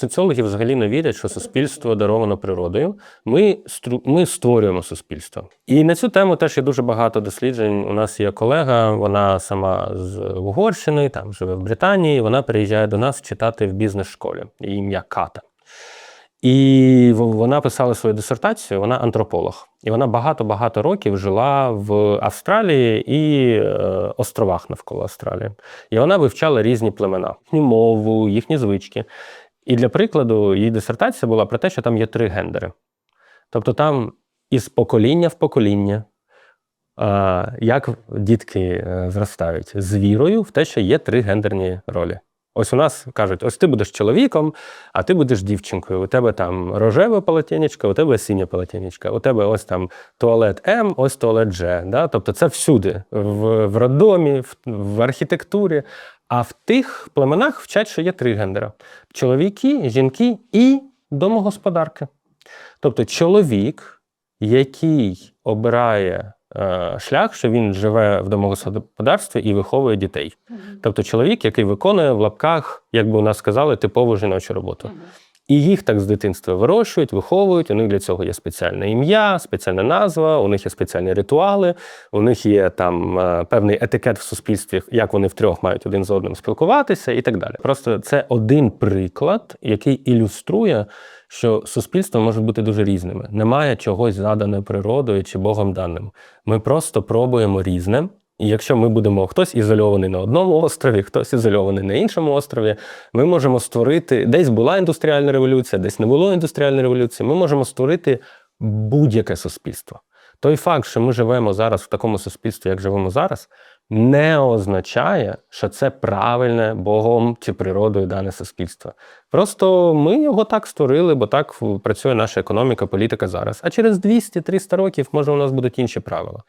соціологи взагалі не вірять, що суспільство даровано природою. Ми, ми створюємо суспільство. І на цю тему теж є дуже багато досліджень. У нас є колега, вона сама з Угорщини, там живе в Британії. Вона приїжджає до нас читати в бізнес-школі. Її ім'я Ката. І вона писала свою дисертацію, вона антрополог. І вона багато-багато років жила в Австралії і е, островах навколо Австралії. І вона вивчала різні племена, їхню мову, їхні звички. І для прикладу, її дисертація була про те, що там є три гендери. Тобто там із покоління в покоління, як дітки е, зростають з вірою в те, що є три гендерні ролі. Ось у нас кажуть: ось ти будеш чоловіком, а ти будеш дівчинкою. У тебе там рожеве полотенечко, у тебе синє полотенечко, у тебе ось там туалет М, ось туалет Ж. Да? Тобто це всюди, в, в роддомі, в, в архітектурі. А в тих племенах вчать, що є три гендера: чоловіки, жінки і домогосподарки. Тобто чоловік, який обирає шлях, що він живе в домогосподарстві і виховує дітей. Тобто чоловік, який виконує в лапках, як би у нас сказали, типову жіночу роботу. І їх так з дитинства вирощують, виховують. У них для цього є спеціальне ім'я, спеціальна назва, у них є спеціальні ритуали, у них є там е, певний етикет в суспільстві, як вони втрьох мають один з одним спілкуватися і так далі. Просто це один приклад, який ілюструє, що суспільство може бути дуже різними. Немає чогось задане природою чи Богом даним. Ми просто пробуємо різне. І якщо ми будемо хтось ізольований на одному острові, хтось ізольований на іншому острові, ми можемо створити десь була індустріальна революція, десь не було індустріальної революції. Ми можемо створити будь-яке суспільство. Той факт, що ми живемо зараз в такому суспільстві, як живемо зараз, не означає, що це правильне Богом чи природою дане суспільство. Просто ми його так створили, бо так працює наша економіка, політика зараз. А через 200-300 років, може, у нас будуть інші правила.